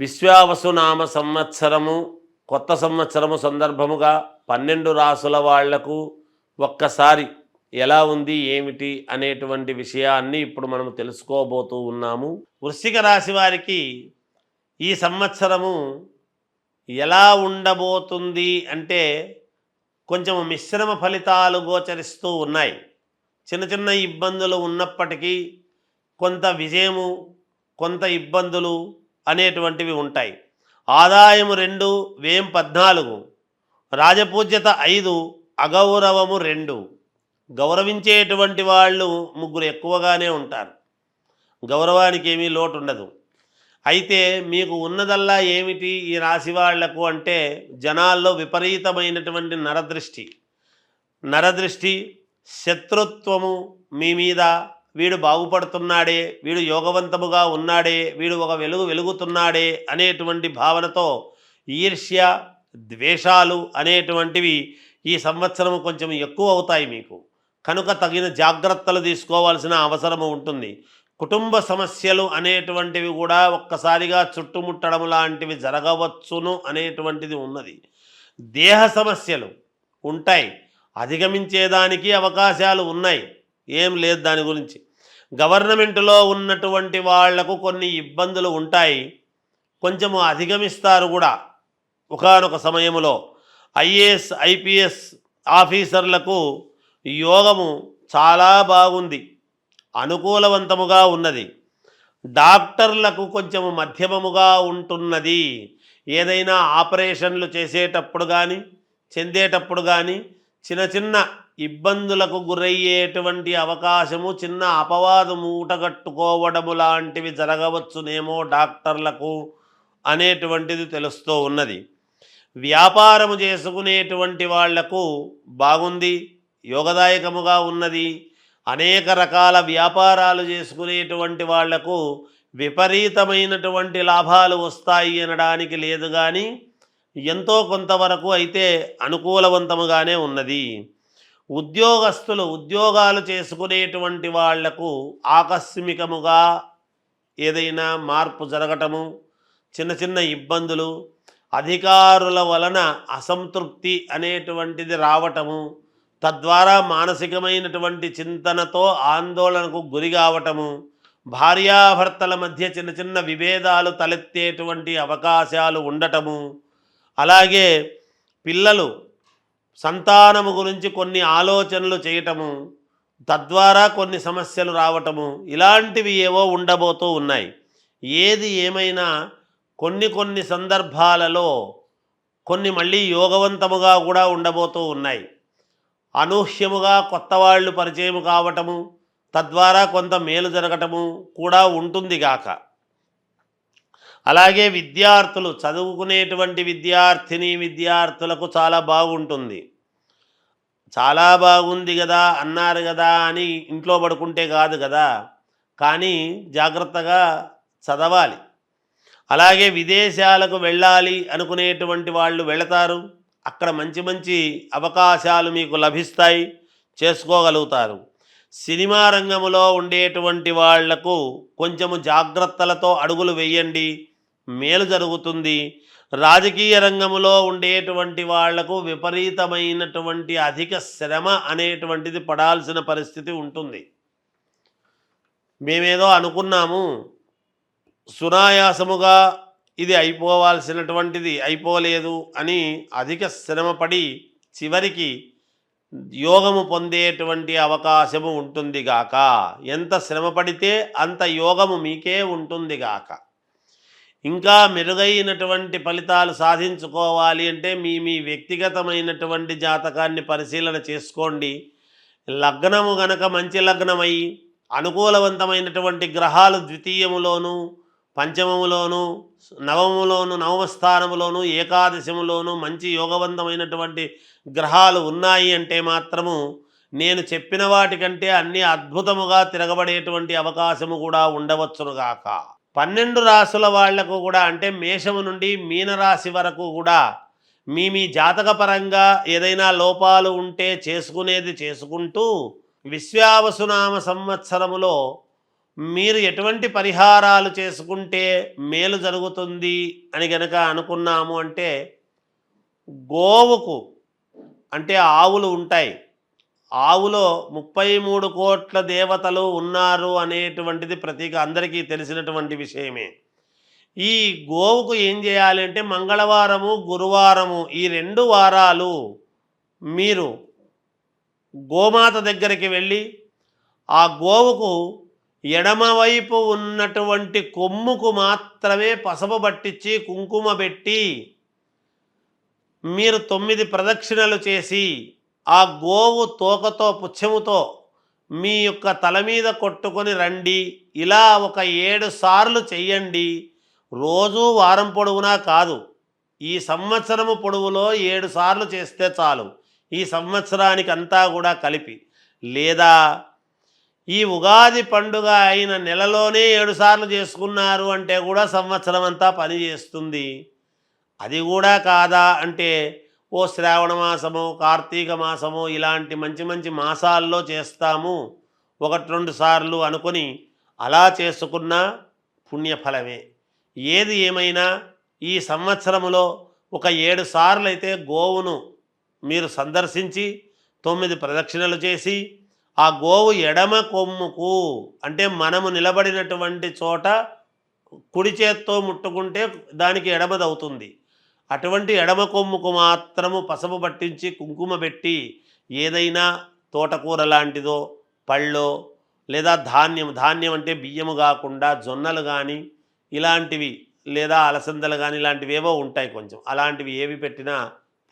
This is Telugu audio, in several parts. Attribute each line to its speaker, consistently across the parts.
Speaker 1: విశ్వావసునామ సంవత్సరము కొత్త సంవత్సరము సందర్భముగా పన్నెండు రాసుల వాళ్ళకు ఒక్కసారి ఎలా ఉంది ఏమిటి అనేటువంటి విషయాన్ని ఇప్పుడు మనం తెలుసుకోబోతూ ఉన్నాము. వృశ్చిక రాశి వారికి ఈ సంవత్సరము ఎలా ఉండబోతుంది అంటే కొంచెం మిశ్రమ ఫలితాలు గోచరిస్తూ ఉన్నాయి. చిన్న చిన్న ఇబ్బందులు ఉన్నప్పటికీ కొంత విజయము కొంత ఇబ్బందులు అనేటువంటివి ఉంటాయి. ఆదాయము రెండు వ్యయం పద్నాలుగు రాజపూజ్యత ఐదు అగౌరవము రెండు. గౌరవించేటువంటి వాళ్ళు ముగ్గురు ఎక్కువగానే ఉంటారు. గౌరవానికి ఏమీ లోటు ఉండదు అయితే మీకు ఉన్నదల్లా ఏమిటి ఈ రాశి వాళ్ళకు అంటే జనాల్లో విపరీతమైనటువంటి నరదృష్టి. నరదృష్టి శత్రుత్వము మీ మీద వీడు బాగుపడుతున్నాడే వీడు యోగవంతముగా ఉన్నాడే వీడు ఒక వెలుగు వెలుగుతున్నాడే అనేటువంటి భావనతో ఈర్ష్య ద్వేషాలు అనేటువంటివి ఈ సంవత్సరం కొంచెం ఎక్కువ అవుతాయి మీకు. కనుక తగిన జాగ్రత్తలు తీసుకోవాల్సిన అవసరము ఉంటుంది. కుటుంబ సమస్యలు అనేటువంటివి కూడా ఒక్కసారిగా చుట్టుముట్టడం లాంటివి జరగవచ్చును అనేటువంటిది ఉన్నది. దేహ సమస్యలు ఉంటాయి. అధిగమించేదానికి అవకాశాలు ఉన్నాయి. ఏం లేదు దాని గురించి. గవర్నమెంట్లో ఉన్నటువంటి వాళ్ళకు కొన్ని ఇబ్బందులు ఉంటాయి. కొంచెము అధిగమిస్తారు కూడా. ఒకనొక సమయంలో ఐఏఎస్ ఐపీఎస్ ఆఫీసర్లకు యోగము చాలా బాగుంది. అనుకూలవంతముగా ఉన్నది. డాక్టర్లకు కొంచెం మధ్యమముగా ఉంటున్నది. ఏదైనా ఆపరేషన్లు చేసేటప్పుడు కానీ చెందేటప్పుడు కానీ చిన్న చిన్న ఇబ్బందులకు గురయ్యేటువంటి అవకాశము చిన్న అపవాదు మూటగట్టుకోవడము లాంటివి జరగవచ్చునేమో డాక్టర్లకు అనేటువంటిది తెలుస్తూ ఉన్నది. వ్యాపారము చేసుకునేటువంటి వాళ్ళకు బాగుంది యోగదాయకముగా ఉన్నది. అనేక రకాల వ్యాపారాలు చేసుకునేటువంటి వాళ్ళకు విపరీతమైనటువంటి లాభాలు వస్తాయి అనడానికి లేదు కానీ ఎంతో కొంతవరకు అయితే అనుకూలవంతముగానే ఉన్నది. ఉద్యోగస్తులు ఉద్యోగాలు చేసుకునేటువంటి వాళ్ళకు ఆకస్మికముగా ఏదైనా మార్పు జరగటము చిన్న చిన్న ఇబ్బందులు అధికారుల వలన అసంతృప్తి అనేటువంటిది రావటము తద్వారా మానసికమైనటువంటి చింతనతో ఆందోళనకు గురి కావటము భార్యాభర్తల మధ్య చిన్న చిన్న విభేదాలు తలెత్తేటువంటి అవకాశాలు ఉండటము అలాగే పిల్లలు సంతానము గురించి కొన్ని ఆలోచనలు చేయటము తద్వారా కొన్ని సమస్యలు రావటము ఇలాంటివి ఏవో ఉండబోతూ ఉన్నాయి. ఏది ఏమైనా కొన్ని కొన్ని సందర్భాలలో కొన్ని మళ్ళీ యోగవంతముగా కూడా ఉండబోతూ ఉన్నాయి. అనూహ్యముగా కొత్త వాళ్ళు పరిచయం కావటము తద్వారా కొంత మేలు జరగటము కూడా ఉంటుంది గాక. అలాగే విద్యార్థులు చదువుకునేటువంటి విద్యార్థిని విద్యార్థులకు చాలా బాగుంటుంది. చాలా బాగుంది కదా అన్నారు కదా అని ఇంట్లో పడుకుంటే కాదు కదా. కానీ జాగ్రత్తగా చదవాలి. అలాగే విదేశాలకు వెళ్ళాలి అనుకునేటువంటి వాళ్ళు వెళతారు. అక్కడ మంచి మంచి అవకాశాలు మీకు లభిస్తాయి. చేసుకోగలుగుతారు. సినిమా రంగంలో ఉండేటువంటి వాళ్ళకు కొంచెము జాగ్రత్తలతో అడుగులు వేయండి. మేలు జరుగుతుంది. రాజకీయ రంగంలో ఉండేటువంటి వాళ్ళకు విపరీతమైనటువంటి అధిక శ్రమ అనేటువంటిది పడాల్సిన పరిస్థితి ఉంటుంది. మేమేదో అనుకున్నాము సునాయాసముగా ఇది అయిపోవాల్సినటువంటిది అయిపోలేదు అని అధిక శ్రమపడి చివరికి యోగము పొందేటువంటి అవకాశము ఉంటుంది గాక. ఎంత శ్రమ పడితే అంత యోగము మీకే ఉంటుంది గాక. ఇంకా మెరుగైనటువంటి ఫలితాలు సాధించుకోవాలి అంటే మీ మీ వ్యక్తిగతమైనటువంటి జాతకాన్ని పరిశీలన చేసుకోండి. లగ్నము గనక మంచి లగ్నమై అనుకూలవంతమైనటువంటి గ్రహాలు ద్వితీయములోను పంచమములోను నవములోను నవమస్థానములోను ఏకాదశములోను మంచి యోగవంతమైనటువంటి గ్రహాలు ఉన్నాయి అంటే మాత్రము నేను చెప్పిన వాటికంటే అన్ని అద్భుతముగా తిరగబడేటువంటి అవకాశము కూడా ఉండవచ్చునుగాక పన్నెండు రాసుల వాళ్ళకు కూడా అంటే మేషము నుండి మీనరాశి వరకు కూడా మీ మీ జాతకపరంగా ఏదైనా లోపాలు ఉంటే చేసుకునేది చేసుకుంటూ విశ్వావసునామ సంవత్సరములో మీరు ఎటువంటి పరిహారాలు చేసుకుంటే మేలు జరుగుతుంది అని గనక అనుకున్నాము అంటే గోవుకు అంటే ఆవులు ఉంటాయి. ఆవులో ముప్పై మూడు కోట్ల దేవతలు ఉన్నారు అనేటువంటిది ప్రతీక అందరికీ తెలిసినటువంటి విషయమే. ఈ గోవుకు ఏం చేయాలి అంటే మంగళవారము గురువారము ఈ రెండు వారాలు మీరు గోమాత దగ్గరికి వెళ్ళి ఆ గోవుకు ఎడమవైపు ఉన్నటువంటి కొమ్ముకు మాత్రమే పసుపు పట్టించి కుంకుమ పెట్టి మీరు తొమ్మిది ప్రదక్షిణలు చేసి ఆ గోవు తోకతో పుచ్చముతో మీ యొక్క తల మీద కొట్టుకొని రండి. ఇలా ఒక ఏడు సార్లు చెయ్యండి. రోజు వారం పొడవునా కాదు. ఈ సంవత్సరము పొడవులో ఏడు సార్లు చేస్తే చాలు. ఈ సంవత్సరానికి అంతా కూడా కలిపి. లేదా ఈ ఉగాది పండుగ అయిన నెలలోనే ఏడు సార్లు చేసుకున్నారు అంటే కూడా సంవత్సరం అంతా పని చేస్తుంది. అది కూడా కాదా అంటే ఓ శ్రావణ మాసము కార్తీక మాసము ఇలాంటి మంచి మంచి మాసాల్లో చేస్తాము. ఒకటి రెండు సార్లు అనుకొని అలా చేసుకున్న పుణ్యఫలమే. ఏది ఏమైనా ఈ సంవత్సరములో ఒక ఏడు సార్లు అయితే గోవును మీరు సందర్శించి తొమ్మిది ప్రదక్షిణలు చేసి ఆ గోవు ఎడమ కొమ్ముకు అంటే మనము నిలబడినటువంటి చోట కుడి చేత్తో ముట్టుకుంటే దానికి ఎడమదవుతుంది. అటువంటి ఎడమ కొమ్ముకు మాత్రము పసుపు పట్టించి కుంకుమ పెట్టి ఏదైనా తోటకూర లాంటిదో పళ్ళో లేదా ధాన్యం ధాన్యం అంటే బియ్యము కాకుండా జొన్నలు కానీ ఇలాంటివి లేదా అలసందలు కానీ ఇలాంటివి ఏవో ఉంటాయి కొంచెం. అలాంటివి ఏవి పెట్టినా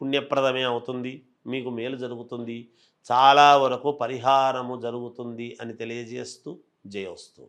Speaker 1: పుణ్యప్రదమే అవుతుంది మీకు మేలు జరుగుతుంది చాలా వరకు పరిహారము జరుగుతుంది అని తెలియజేస్తూ జయోస్తూ.